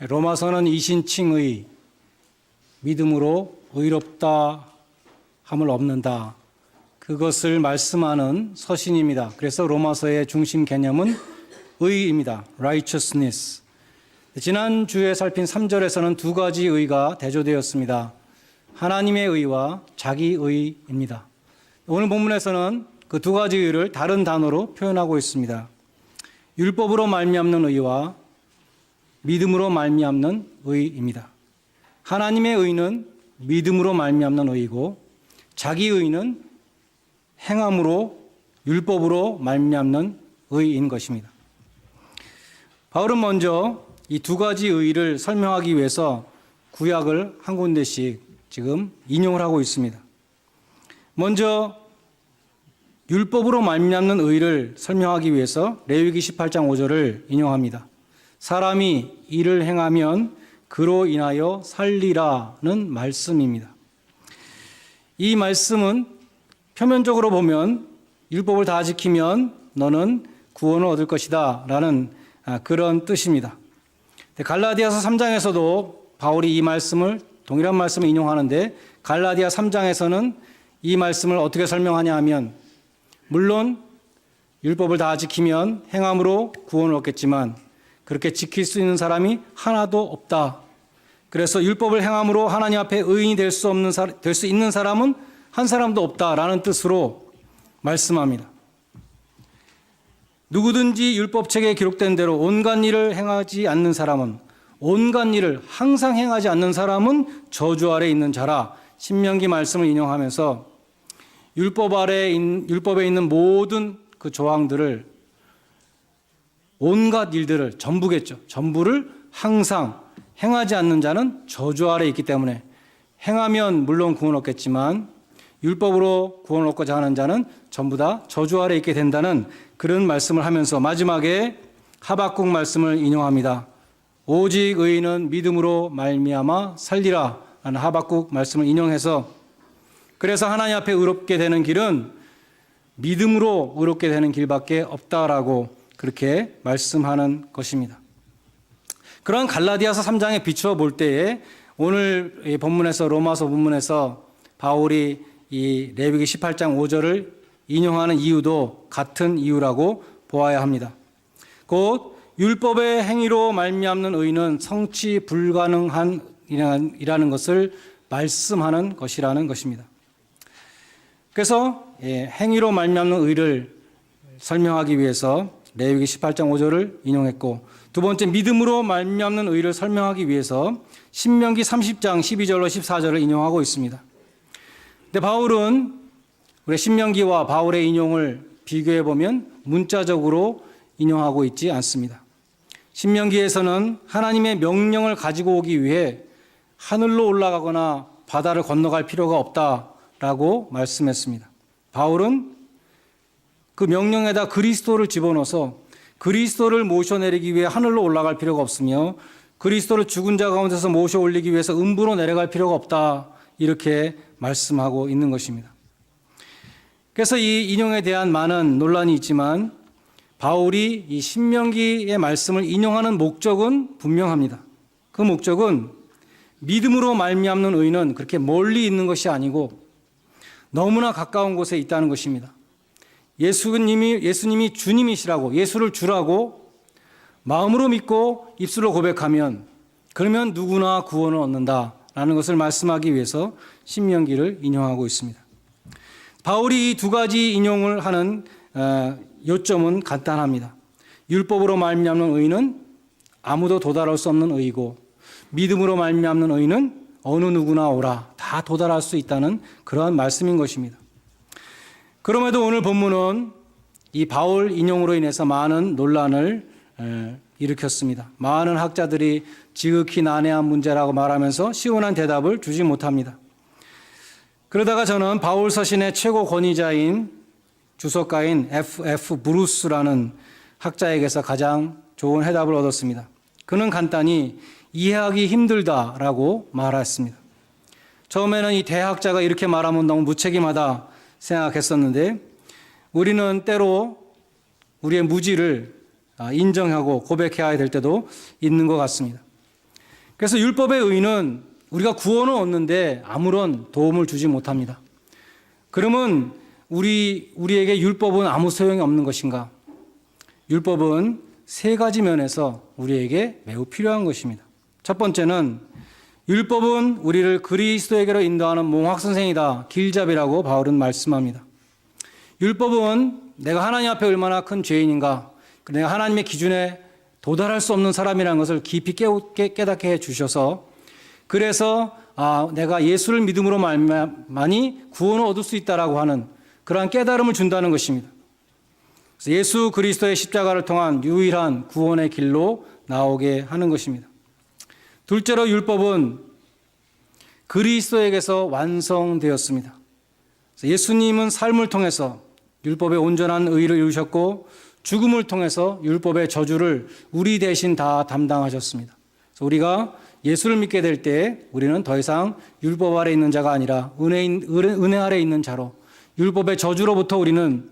로마서는 이신칭의 믿음으로 의롭다 함을 얻는다. 그것을 말씀하는 서신입니다. 그래서 로마서의 중심 개념은 의입니다. righteousness. 지난 주에 살핀 3절에서는 두 가지 의가 대조되었습니다. 하나님의 의와 자기 의입니다. 오늘 본문에서는 그 두 가지 의를 다른 단어로 표현하고 있습니다. 율법으로 말미암는 의와 믿음으로 말미암는 의입니다. 하나님의 의는 믿음으로 말미암는 의이고 자기 의는 행함으로 율법으로 말미암는 의인 것입니다. 바울은 먼저 이 두 가지 의를 설명하기 위해서 구약을 한 군데씩 지금 인용을 하고 있습니다. 먼저 율법으로 말미암는 의를 설명하기 위해서 레위기 18장 5절을 인용합니다. 사람이 일을 행하면 그로 인하여 살리라는 말씀입니다. 이 말씀은 표면적으로 보면 율법을 다 지키면 너는 구원을 얻을 것이다 라는 아, 그런 뜻입니다. 갈라디아서 3장에서도 바울이 이 말씀을 동일한 말씀을 인용하는데 갈라디아 3장에서는 이 말씀을 어떻게 설명하냐 하면 물론 율법을 다 지키면 행함으로 구원을 얻겠지만 그렇게 지킬 수 있는 사람이 하나도 없다. 그래서 율법을 행함으로 하나님 앞에 의인이 될 수 없는 될 수 있는 사람은 한 사람도 없다라는 뜻으로 말씀합니다. 누구든지 율법책에 기록된 대로 온갖 일을 행하지 않는 사람은 온갖 일을 항상 행하지 않는 사람은 저주 아래 있는 자라 신명기 말씀을 인용하면서 율법 아래 율법에 있는 모든 그 조항들을 온갖 일들을 전부겠죠. 전부를 항상 행하지 않는 자는 저주 아래 있기 때문에 행하면 물론 구원 얻겠지만 율법으로 구원 얻고자 하는 자는 전부 다 저주 아래 있게 된다는 그런 말씀을 하면서 마지막에 하박국 말씀을 인용합니다. 오직 의인은 믿음으로 말미암아 살리라 라는 하박국 말씀을 인용해서 그래서 하나님 앞에 의롭게 되는 길은 믿음으로 의롭게 되는 길밖에 없다라고 그렇게 말씀하는 것입니다. 그런 갈라디아서 3장에 비추어 볼 때에 오늘 본문에서 로마서 본문에서 바울이 이 레위기 18장 5절을 인용하는 이유도 같은 이유라고 보아야 합니다. 곧 율법의 행위로 말미암는 의는 성취 불가능한 이라는 것을 말씀하는 것이라는 것입니다. 그래서 예, 행위로 말미암는 의를 설명하기 위해서 레위기 18장 5절을 인용했고 두 번째 믿음으로 말미암는 의를 설명하기 위해서 신명기 30장 12절로 14절을 인용하고 있습니다. 근데 바울은 우리 신명기와 바울의 인용을 비교해 보면 문자적으로 인용하고 있지 않습니다. 신명기에서는 하나님의 명령을 가지고 오기 위해 하늘로 올라가거나 바다를 건너갈 필요가 없다라고 말씀했습니다. 바울은 그 명령에다 그리스도를 집어넣어서 그리스도를 모셔내리기 위해 하늘로 올라갈 필요가 없으며 그리스도를 죽은 자 가운데서 모셔 올리기 위해서 음부로 내려갈 필요가 없다. 이렇게 말씀하고 있는 것입니다. 그래서 이 인용에 대한 많은 논란이 있지만 바울이 이 신명기의 말씀을 인용하는 목적은 분명합니다. 그 목적은 믿음으로 말미암는 의는 그렇게 멀리 있는 것이 아니고 너무나 가까운 곳에 있다는 것입니다. 예수님이 예수님이 주님이시라고 예수를 주라고 마음으로 믿고 입술로 고백하면 그러면 누구나 구원을 얻는다라는 것을 말씀하기 위해서 신명기를 인용하고 있습니다. 바울이 이 두 가지 인용을 하는 어, 요점은 간단합니다. 율법으로 말미암는 의는 아무도 도달할 수 없는 의이고 믿음으로 말미암는 의는 어느 누구나 오라 다 도달할 수 있다는 그러한 말씀인 것입니다. 그럼에도 오늘 본문은 이 바울 인용으로 인해서 많은 논란을 일으켰습니다. 많은 학자들이 지극히 난해한 문제라고 말하면서 시원한 대답을 주지 못합니다. 그러다가 저는 바울 서신의 최고 권위자인 주석가인 F.F. 브루스라는 학자에게서 가장 좋은 해답을 얻었습니다. 그는 간단히 이해하기 힘들다라고 말했습니다. 처음에는 이 대학자가 이렇게 말하면 너무 무책임하다 생각했었는데 우리는 때로 우리의 무지를 인정하고 고백해야 될 때도 있는 것 같습니다. 그래서 율법의 의는 우리가 구원을 얻는데 아무런 도움을 주지 못합니다. 그러면 우리 우리에게 율법은 아무 소용이 없는 것인가? 율법은 세 가지 면에서 우리에게 매우 필요한 것입니다. 첫 번째는 율법은 우리를 그리스도에게로 인도하는 몽학 선생이다. 길잡이라고 바울은 말씀합니다. 율법은 내가 하나님 앞에 얼마나 큰 죄인인가, 내가 하나님의 기준에 도달할 수 없는 사람이라는 것을 깊이 깨닫게, 깨닫게 해 주셔서 그래서 아, 내가 예수를 믿음으로 말만이 구원을 얻을 수 있다라고 하는 그러한 깨달음을 준다는 것입니다. 예수 그리스도의 십자가를 통한 유일한 구원의 길로 나오게 하는 것입니다. 둘째로 율법은 그리스도에게서 완성되었습니다. 예수님은 삶을 통해서 율법의 온전한 의를 이루셨고 죽음을 통해서 율법의 저주를 우리 대신 다 담당하셨습니다. 우리가 예수를 믿게 될 때 우리는 더 이상 율법 아래 있는 자가 아니라 은혜, 은혜 아래 있는 자로 율법의 저주로부터 우리는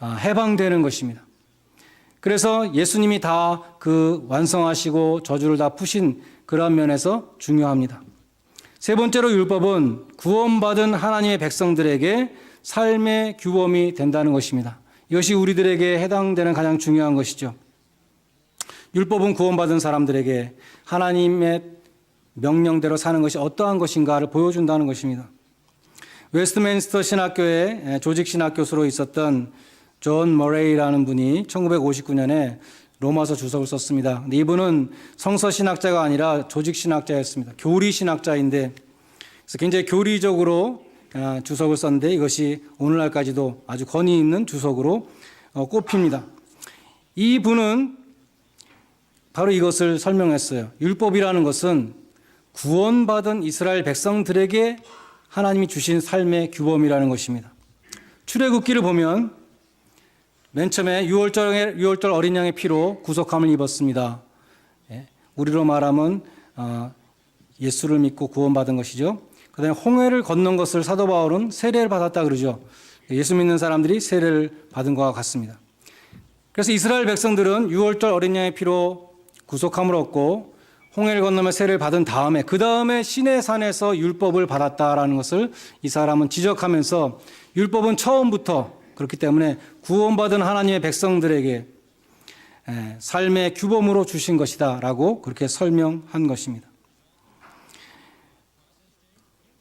아, 해방되는 것입니다. 그래서 예수님이 다 그 완성하시고 저주를 다 푸신 그런 면에서 중요합니다. 세 번째로 율법은 구원받은 하나님의 백성들에게 삶의 규범이 된다는 것입니다. 이것이 우리들에게 해당되는 가장 중요한 것이죠. 율법은 구원받은 사람들에게 하나님의 명령대로 사는 것이 어떠한 것인가를 보여준다는 것입니다. 웨스트민스터 신학교의 조직 신학 교수로 있었던 존 머레이라는 분이 1959년에 로마서 주석을 썼습니다. 근데 이분은 성서 신학자가 아니라 조직 신학자였습니다. 교리 신학자인데 그래서 굉장히 교리적으로 아, 주석을 썼는데 이것이 오늘날까지도 아주 권위 있는 주석으로 어, 꼽힙니다. 이 분은 바로 이것을 설명했어요. 율법이라는 것은 구원받은 이스라엘 백성들에게 하나님이 주신 삶의 규범이라는 것입니다. 출애굽기를 보면 맨 처음에 6월절, 6월절 어린 양의 피로 구속함을 입었습니다. 예, 우리로 말하면 어, 예수를 믿고 구원받은 것이죠. 그 다음에 홍해를 건넌 것을 사도 바울은 세례를 받았다 그러죠. 예수 믿는 사람들이 세례를 받은 것과 같습니다. 그래서 이스라엘 백성들은 6월절 어린 양의 피로 구속함을 얻고 홍해를 건너며 세례를 받은 다음에 그 다음에 신의 산에서 율법을 받았다라는 것을 이 사람은 지적하면서 율법은 처음부터 그렇기 때문에 구원받은 하나님의 백성들에게 삶의 규범으로 주신 것이다 라고 그렇게 설명한 것입니다.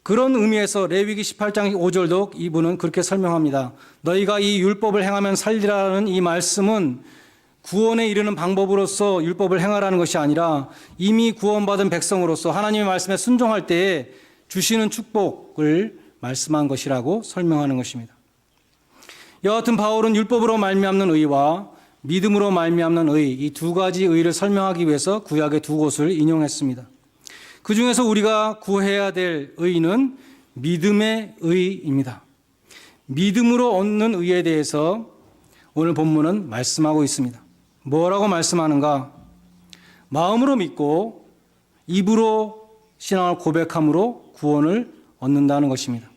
그런 의미에서 레위기 18장 5절도 이분은 그렇게 설명합니다. 너희가 이 율법을 행하면 살리라는 이 말씀은 구원에 이르는 방법으로서 율법을 행하라는 것이 아니라 이미 구원받은 백성으로서 하나님의 말씀에 순종할 때에 주시는 축복을 말씀한 것이라고 설명하는 것입니다. 여하튼 바울은 율법으로 말미암는 의와 믿음으로 말미암는 의 이 두 가지 의를 설명하기 위해서 구약의 두 곳을 인용했습니다. 그 중에서 우리가 구해야 될 의는 믿음의 의입니다. 믿음으로 얻는 의에 대해서 오늘 본문은 말씀하고 있습니다. 뭐라고 말씀하는가? 마음으로 믿고 입으로 신앙을 고백함으로 구원을 얻는다는 것입니다.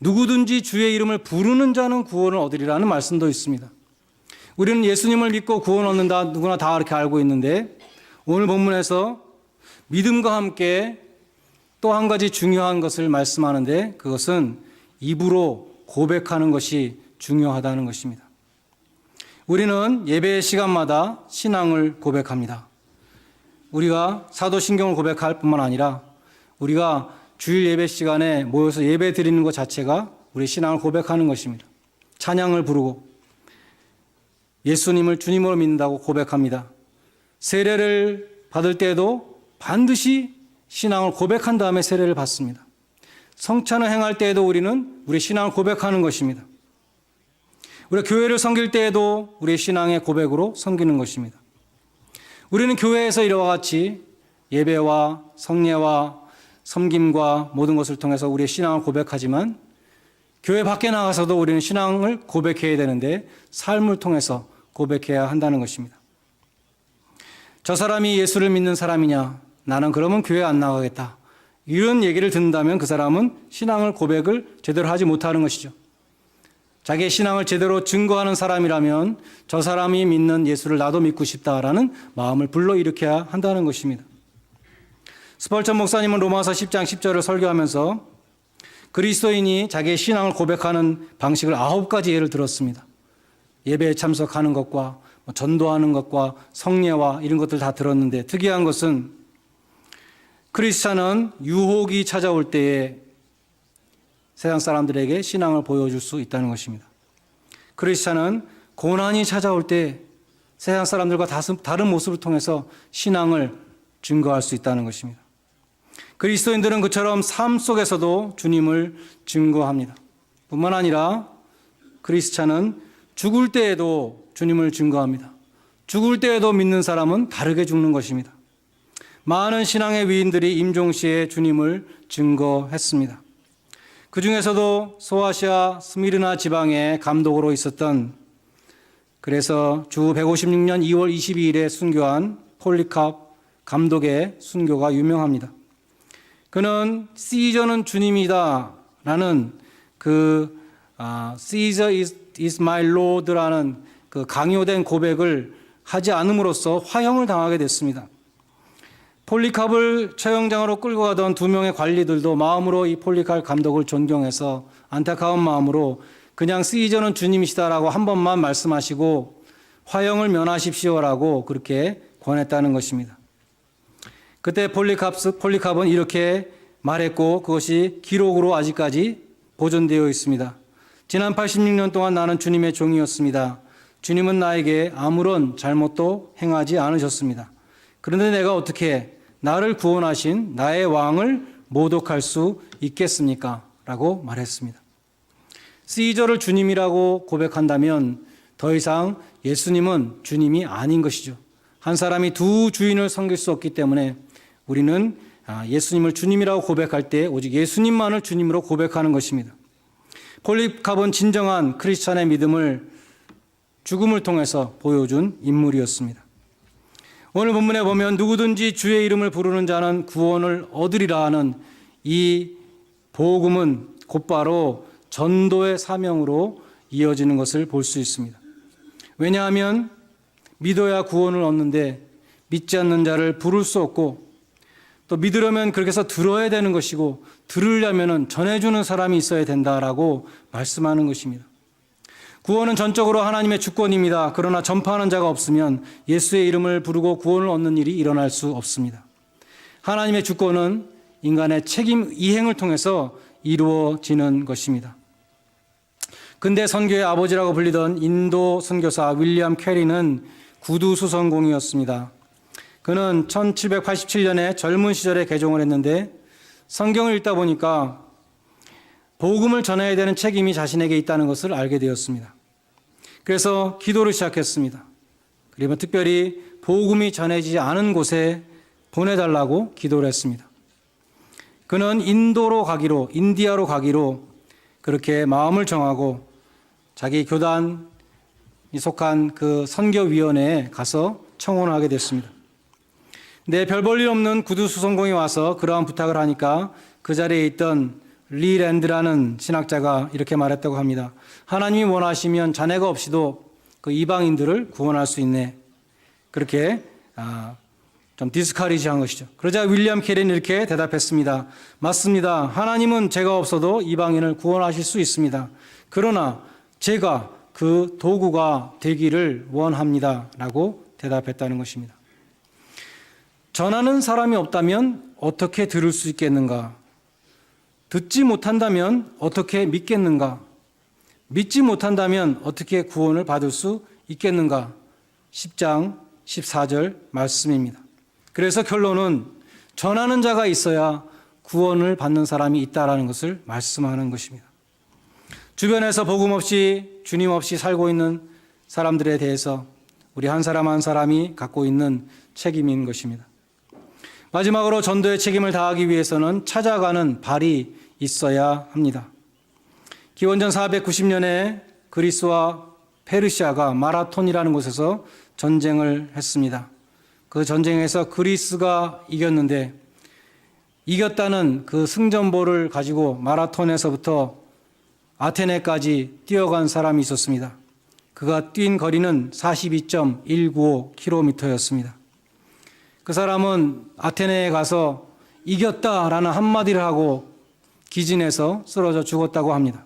누구든지 주의 이름을 부르는 자는 구원을 얻으리라는 말씀도 있습니다. 우리는 예수님을 믿고 구원 얻는다 누구나 다 이렇게 알고 있는데 오늘 본문에서 믿음과 함께 또 한 가지 중요한 것을 말씀하는데 그것은 입으로 고백하는 것이 중요하다는 것입니다. 우리는 예배 시간마다 신앙을 고백합니다. 우리가 사도신경을 고백할 뿐만 아니라 우리가 주일 예배 시간에 모여서 예배 드리는 것 자체가 우리 신앙을 고백하는 것입니다. 찬양을 부르고 예수님을 주님으로 믿는다고 고백합니다. 세례를 받을 때에도 반드시 신앙을 고백한 다음에 세례를 받습니다. 성찬을 행할 때에도 우리는 우리 신앙을 고백하는 것입니다. 우리가 교회를 섬길 때에도 우리의 신앙의 고백으로 섬기는 것입니다. 우리는 교회에서 이와 같이 예배와 성례와 섬김과 모든 것을 통해서 우리의 신앙을 고백하지만 교회 밖에 나가서도 우리는 신앙을 고백해야 되는데 삶을 통해서 고백해야 한다는 것입니다. 저 사람이 예수를 믿는 사람이냐? 나는 그러면 교회 안 나가겠다. 이런 얘기를 듣는다면 그 사람은 신앙을 고백을 제대로 하지 못하는 것이죠. 자기의 신앙을 제대로 증거하는 사람이라면 저 사람이 믿는 예수를 나도 믿고 싶다라는 마음을 불러일으켜야 한다는 것입니다. 스펄전 목사님은 로마서 10장 10절을 설교하면서 그리스도인이 자기의 신앙을 고백하는 방식을 아홉 가지 예를 들었습니다. 예배에 참석하는 것과 뭐 전도하는 것과 성례와 이런 것들 다 들었는데 특이한 것은 크리스찬은 유혹이 찾아올 때에 세상 사람들에게 신앙을 보여줄 수 있다는 것입니다. 크리스찬은 고난이 찾아올 때 세상 사람들과 다른 모습을 통해서 신앙을 증거할 수 있다는 것입니다. 그리스도인들은 그처럼 삶 속에서도 주님을 증거합니다. 뿐만 아니라 크리스찬은 죽을 때에도 주님을 증거합니다. 죽을 때에도 믿는 사람은 다르게 죽는 것입니다. 많은 신앙의 위인들이 임종시에 주님을 증거했습니다. 그 중에서도 소아시아 스미르나 지방의 감독으로 있었던 그래서 주 156년 2월 22일에 순교한 폴리캅 감독의 순교가 유명합니다. 그는 시저는 주님이다 라는 그 아, is, is my Lord라는 그 강요된 고백을 하지 않음으로써 화형을 당하게 됐습니다. 폴리캅을 처형장으로 끌고 가던 두 명의 관리들도 마음으로 이 폴리캅 감독을 존경해서 안타까운 마음으로 그냥 시저는 주님이시다라고 한 번만 말씀하시고 화형을 면하십시오라고 그렇게 권했다는 것입니다. 그때 폴리캅스, 폴리캅은 이렇게 말했고 그것이 기록으로 아직까지 보존되어 있습니다. 지난 86년 동안 나는 주님의 종이었습니다. 주님은 나에게 아무런 잘못도 행하지 않으셨습니다. 그런데 내가 어떻게 나를 구원하신 나의 왕을 모독할 수 있겠습니까? 라고 말했습니다. 시저를 주님이라고 고백한다면 더 이상 예수님은 주님이 아닌 것이죠. 한 사람이 두 주인을 섬길 수 없기 때문에 우리는 아, 예수님을 주님이라고 고백할 때 오직 예수님만을 주님으로 고백하는 것입니다. 폴리캅은 진정한 크리스찬의 믿음을 죽음을 통해서 보여준 인물이었습니다. 오늘 본문에 보면 누구든지 주의 이름을 부르는 자는 구원을 얻으리라 하는 이 복음은 곧바로 전도의 사명으로 이어지는 것을 볼 수 있습니다. 왜냐하면 믿어야 구원을 얻는데 믿지 않는 자를 부를 수 없고 또 믿으려면 그렇게 해서 들어야 되는 것이고 들으려면 전해주는 사람이 있어야 된다라고 말씀하는 것입니다. 구원은 전적으로 하나님의 주권입니다. 그러나 전파하는 자가 없으면 예수의 이름을 부르고 구원을 얻는 일이 일어날 수 없습니다. 하나님의 주권은 인간의 책임 이행을 통해서 이루어지는 것입니다. 근대 선교의 아버지라고 불리던 인도 선교사 윌리엄 캐리는 구두 수성공이었습니다. 그는 1787년에 젊은 시절에 개종을 했는데 성경을 읽다 보니까 복음을 전해야 되는 책임이 자신에게 있다는 것을 알게 되었습니다. 그래서 기도를 시작했습니다. 그리고 특별히 복음이 전해지지 않은 곳에 보내달라고 기도를 했습니다. 그는 인도로 가기로, 인디아로 가기로 그렇게 마음을 정하고 자기 교단이 속한 그 선교위원회에 가서 청원하게 됐습니다. 네, 별볼 일 없는 구두 수 성공이 와서 그러한 부탁을 하니까 그 자리에 있던 리랜드라는 신학자가 이렇게 말했다고 합니다. 하나님이 원하시면 자네가 없이도 그 이방인들을 구원할 수 있네. 그렇게 아, 좀 디스카리지한 것이죠. 그러자 윌리엄 캐리는 이렇게 대답했습니다. 맞습니다. 하나님은 제가 없어도 이방인을 구원하실 수 있습니다. 그러나 제가 그 도구가 되기를 원합니다. 라고 대답했다는 것입니다. 전하는 사람이 없다면 어떻게 들을 수 있겠는가? 듣지 못한다면 어떻게 믿겠는가? 믿지 못한다면 어떻게 구원을 받을 수 있겠는가? 10장 14절 말씀입니다. 그래서 결론은 전하는 자가 있어야 구원을 받는 사람이 있다라는 것을 말씀하는 것입니다. 주변에서 복음 없이 주님 없이 살고 있는 사람들에 대해서 우리 한 사람 한 사람이 갖고 있는 책임인 것입니다. 마지막으로 전도의 책임을 다하기 위해서는 찾아가는 발이 있어야 합니다. 기원전 490년에 그리스와 페르시아가 마라톤이라는 곳에서 전쟁을 했습니다. 그 전쟁에서 그리스가 이겼는데 이겼다는 그 승전보를 가지고 마라톤에서부터 아테네까지 뛰어간 사람이 있었습니다. 그가 뛴 거리는 42.195km였습니다. 그 사람은 아테네에 가서 이겼다라는 한마디를 하고 기진해서 쓰러져 죽었다고 합니다.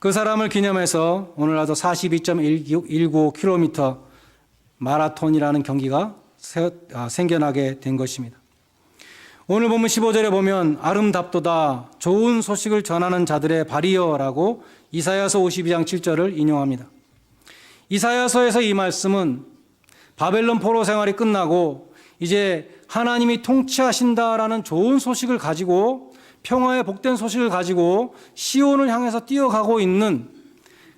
그 사람을 기념해서 오늘날도 42.195km 마라톤이라는 경기가 세- 아, 생겨나게 된 것입니다. 오늘 보면 15절에 보면 아름답도다 좋은 소식을 전하는 자들의 발이여라고 이사야서 52장 7절을 인용합니다. 이사야서에서 이 말씀은 바벨론 포로 생활이 끝나고 이제 하나님이 통치하신다라는 좋은 소식을 가지고 평화의 복된 소식을 가지고 시온을 향해서 뛰어가고 있는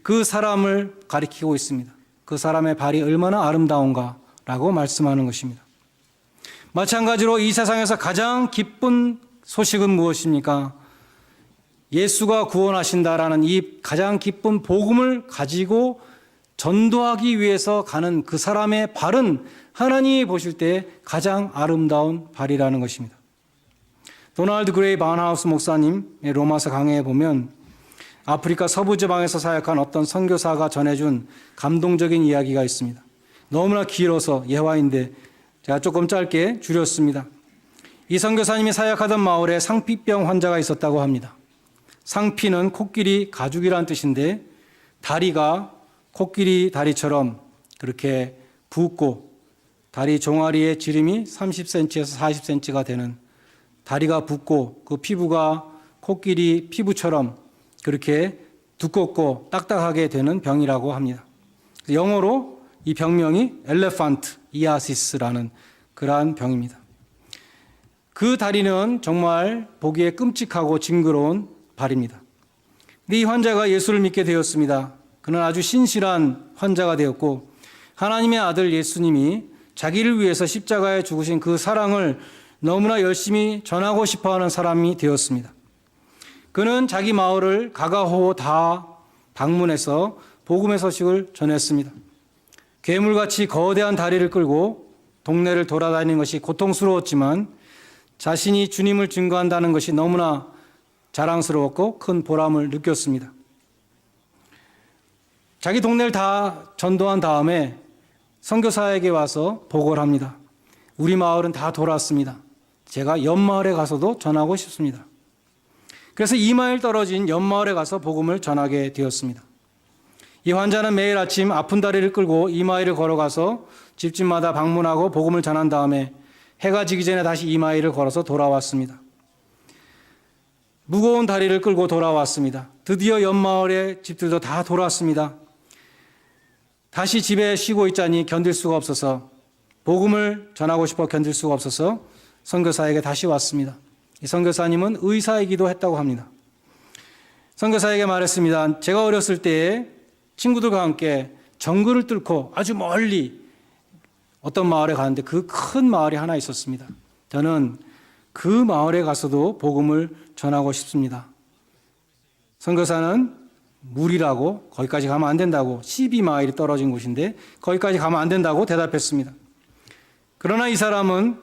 그 사람을 가리키고 있습니다. 그 사람의 발이 얼마나 아름다운가라고 말씀하는 것입니다. 마찬가지로 이 세상에서 가장 기쁜 소식은 무엇입니까? 예수가 구원하신다라는 이 가장 기쁜 복음을 가지고 전도하기 위해서 가는 그 사람의 발은 하나님이 보실 때 가장 아름다운 발이라는 것입니다. 도널드 그레이 바운하우스 목사님의 로마서 강해에 보면 아프리카 서부 지방에서 사역한 어떤 선교사가 전해준 감동적인 이야기가 있습니다. 너무나 길어서 예화인데 제가 조금 짧게 줄였습니다. 이 선교사님이 사역하던 마을에 상피병 환자가 있었다고 합니다. 상피는 코끼리 가죽이란 뜻인데 다리가 코끼리 다리처럼 그렇게 붓고 다리 종아리의 지름이 30cm에서 40cm가 되는 다리가 붓고 그 피부가 코끼리 피부처럼 그렇게 두껍고 딱딱하게 되는 병이라고 합니다. 영어로 이 병명이 엘레판트 이아시스라는 그러한 병입니다. 그 다리는 정말 보기에 끔찍하고 징그러운 발입니다. 근데 이 환자가 예수를 믿게 되었습니다. 그는 아주 신실한 환자가 되었고 하나님의 아들 예수님이 자기를 위해서 십자가에 죽으신 그 사랑을 너무나 열심히 전하고 싶어 하는 사람이 되었습니다. 그는 자기 마을을 가가호 다 방문해서 복음의 소식을 전했습니다. 괴물같이 거대한 다리를 끌고 동네를 돌아다니는 것이 고통스러웠지만 자신이 주님을 증거한다는 것이 너무나 자랑스러웠고 큰 보람을 느꼈습니다. 자기 동네를 다 전도한 다음에 선교사에게 와서 보고를 합니다. 우리 마을은 다 돌았습니다. 제가 옆마을에 가서도 전하고 싶습니다. 그래서 2마일 떨어진 옆마을에 가서 복음을 전하게 되었습니다. 이 환자는 매일 아침 아픈 다리를 끌고 2마일을 걸어가서 집집마다 방문하고 복음을 전한 다음에 해가 지기 전에 다시 2마일을 걸어서 돌아왔습니다. 무거운 다리를 끌고 돌아왔습니다. 드디어 옆마을의 집들도 다 돌았습니다. 다시 집에 쉬고 있자니 견딜 수가 없어서 복음을 전하고 싶어 견딜 수가 없어서 선교사에게 다시 왔습니다. 이 선교사님은 의사이기도 했다고 합니다. 선교사에게 말했습니다. 제가 어렸을 때에 친구들과 함께 정글을 뚫고 아주 멀리 어떤 마을에 가는데 그 큰 마을이 하나 있었습니다. 저는 그 마을에 가서도 복음을 전하고 싶습니다. 선교사는 물이라고 거기까지 가면 안 된다고 12마일이 떨어진 곳인데 거기까지 가면 안 된다고 대답했습니다. 그러나 이 사람은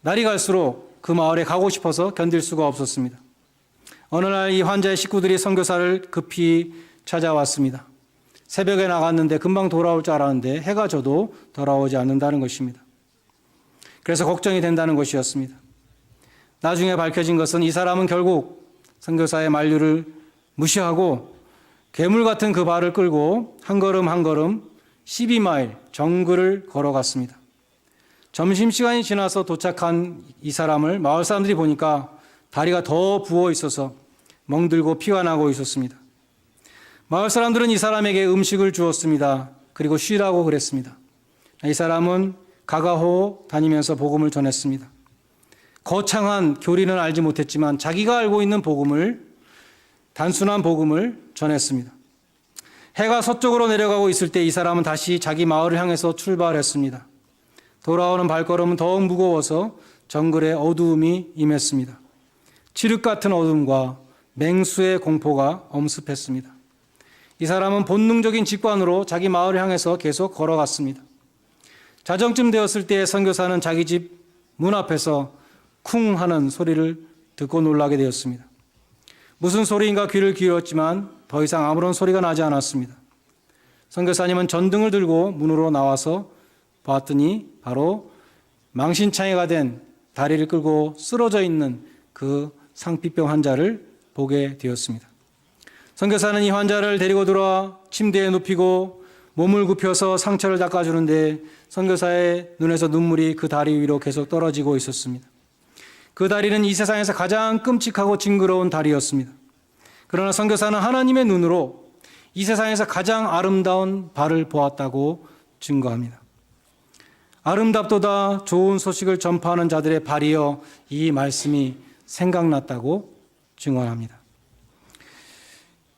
날이 갈수록 그 마을에 가고 싶어서 견딜 수가 없었습니다. 어느 날 이 환자의 식구들이 선교사를 급히 찾아왔습니다. 새벽에 나갔는데 금방 돌아올 줄 알았는데 해가 져도 돌아오지 않는다는 것입니다. 그래서 걱정이 된다는 것이었습니다. 나중에 밝혀진 것은 이 사람은 결국 선교사의 만류를 무시하고 괴물 같은 그 발을 끌고 한 걸음 한 걸음 12마일 정글을 걸어갔습니다. 점심시간이 지나서 도착한 이 사람을 마을 사람들이 보니까 다리가 더 부어 있어서 멍들고 피가 나고 있었습니다. 마을 사람들은 이 사람에게 음식을 주었습니다. 그리고 쉬라고 그랬습니다. 이 사람은 가가호 다니면서 복음을 전했습니다. 거창한 교리는 알지 못했지만 자기가 알고 있는 복음을 단순한 복음을 전했습니다. 해가 서쪽으로 내려가고 있을 때 이 사람은 다시 자기 마을을 향해서 출발했습니다. 돌아오는 발걸음은 더욱 무거워서 정글에 어두움이 임했습니다. 칠흑 같은 어둠과 맹수의 공포가 엄습했습니다. 이 사람은 본능적인 직관으로 자기 마을을 향해서 계속 걸어갔습니다. 자정쯤 되었을 때 선교사는 자기 집 문 앞에서 쿵 하는 소리를 듣고 놀라게 되었습니다. 무슨 소리인가 귀를 기울였지만 더 이상 아무런 소리가 나지 않았습니다. 선교사님은 전등을 들고 문으로 나와서 봤더니 바로 망신창이가 된 다리를 끌고 쓰러져 있는 그 상피병 환자를 보게 되었습니다. 선교사는 이 환자를 데리고 들어와 침대에 눕히고 몸을 굽혀서 상처를 닦아주는데 선교사의 눈에서 눈물이 그 다리 위로 계속 떨어지고 있었습니다. 그 다리는 이 세상에서 가장 끔찍하고 징그러운 다리였습니다. 그러나 선교사는 하나님의 눈으로 이 세상에서 가장 아름다운 발을 보았다고 증거합니다. 아름답도다 좋은 소식을 전파하는 자들의 발이여 이 말씀이 생각났다고 증언합니다.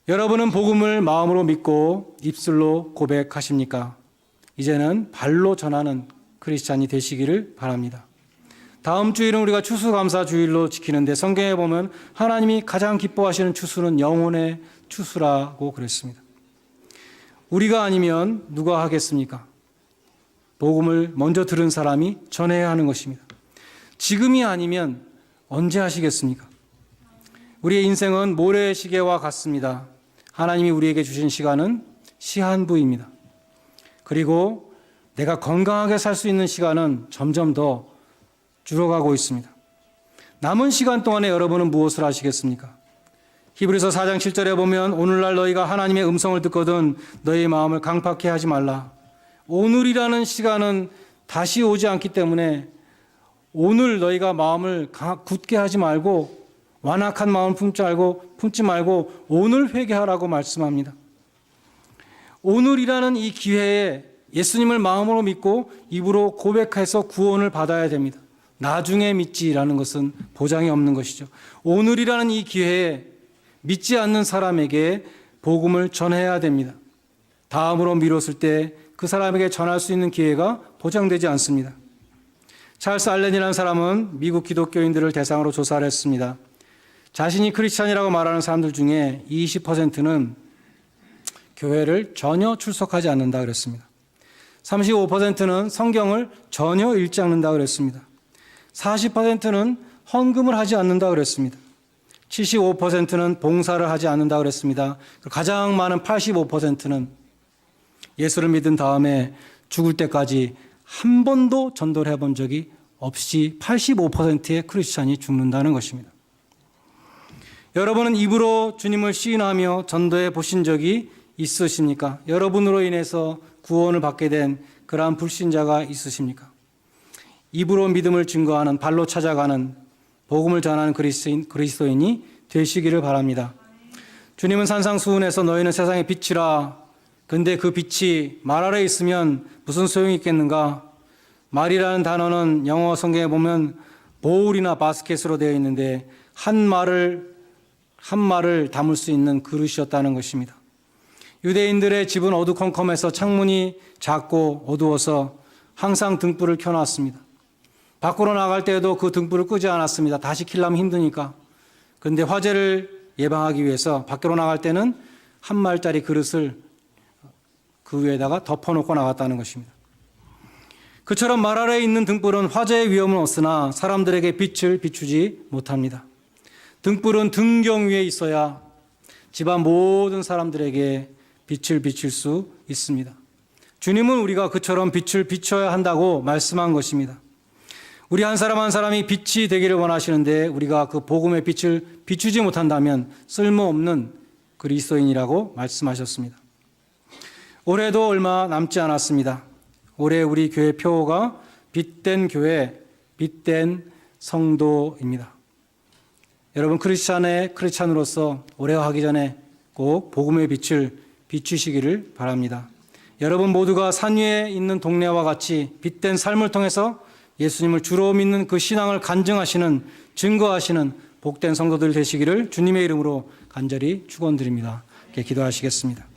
여러분은 복음을 마음으로 믿고 입술로 고백하십니까? 이제는 발로 전하는 크리스찬이 되시기를 바랍니다. 다음 주일은 우리가 추수감사 주일로 지키는데 성경에 보면 하나님이 가장 기뻐하시는 추수는 영혼의 추수라고 그랬습니다. 우리가 아니면 누가 하겠습니까? 복음을 먼저 들은 사람이 전해야 하는 것입니다. 지금이 아니면 언제 하시겠습니까? 우리의 인생은 모래시계와 같습니다. 하나님이 우리에게 주신 시간은 시한부입니다. 그리고 내가 건강하게 살 수 있는 시간은 점점 더 줄어가고 있습니다. 남은 시간 동안에 여러분은 무엇을 하시겠습니까? 히브리서 4장 7절에 보면 오늘날 너희가 하나님의 음성을 듣거든 너희 마음을 강팍해 하지 말라. 오늘이라는 시간은 다시 오지 않기 때문에 오늘 너희가 마음을 굳게 하지 말고 완악한 마음 품지 말고 품지 말고 오늘 회개하라고 말씀합니다. 오늘이라는 이 기회에 예수님을 마음으로 믿고 입으로 고백해서 구원을 받아야 됩니다. 나중에 믿지라는 것은 보장이 없는 것이죠. 오늘이라는 이 기회에 믿지 않는 사람에게 복음을 전해야 됩니다. 다음으로 미뤘을 때 그 사람에게 전할 수 있는 기회가 보장되지 않습니다. 찰스 알렌이라는 사람은 미국 기독교인들을 대상으로 조사를 했습니다. 자신이 크리스찬이라고 말하는 사람들 중에 20%는 교회를 전혀 출석하지 않는다 그랬습니다. 35%는 성경을 전혀 읽지 않는다 그랬습니다. 40%는 헌금을 하지 않는다 그랬습니다. 75%는 봉사를 하지 않는다 그랬습니다. 가장 많은 85%는 예수를 믿은 다음에 죽을 때까지 한 번도 전도를 해본 적이 없이 85%의 크리스찬이 죽는다는 것입니다. 여러분은 입으로 주님을 시인하며 전도해 보신 적이 있으십니까? 여러분으로 인해서 구원을 받게 된 그러한 불신자가 있으십니까? 입으로 믿음을 증거하는 발로 찾아가는 복음을 전하는 그리스인, 그리스도인이 되시기를 바랍니다. 주님은 산상수훈에서 너희는 세상의 빛이라 근데 그 빛이 말 아래 있으면 무슨 소용이 있겠는가? 말이라는 단어는 영어 성경에 보면 보울이나 바스켓으로 되어 있는데 한 말을 한 말을 담을 수 있는 그릇이었다는 것입니다. 유대인들의 집은 어두컴컴해서 창문이 작고 어두워서 항상 등불을 켜놨습니다. 밖으로 나갈 때에도 그 등불을 끄지 않았습니다. 다시 킬려면 힘드니까. 그런데 화재를 예방하기 위해서 밖으로 나갈 때는 한 말짜리 그릇을 그 위에다가 덮어놓고 나갔다는 것입니다. 그처럼 말 아래에 있는 등불은 화재의 위험은 없으나 사람들에게 빛을 비추지 못합니다. 등불은 등경 위에 있어야 집안 모든 사람들에게 빛을 비칠 수 있습니다. 주님은 우리가 그처럼 빛을 비춰야 한다고 말씀한 것입니다. 우리 한 사람 한 사람이 빛이 되기를 원하시는데 우리가 그 복음의 빛을 비추지 못한다면 쓸모없는 그리스도인이라고 말씀하셨습니다. 올해도 얼마 남지 않았습니다. 올해 우리 교회 표어가 빛된 교회, 빛된 성도입니다. 여러분 크리스찬의 크리스찬으로서 올해하기 전에 꼭 복음의 빛을 비추시기를 바랍니다. 여러분 모두가 산 위에 있는 동네와 같이 빛된 삶을 통해서 예수님을 주로 믿는 그 신앙을 간증하시는 증거하시는 복된 성도들 되시기를 주님의 이름으로 간절히 축원드립니다. 기도하시겠습니다.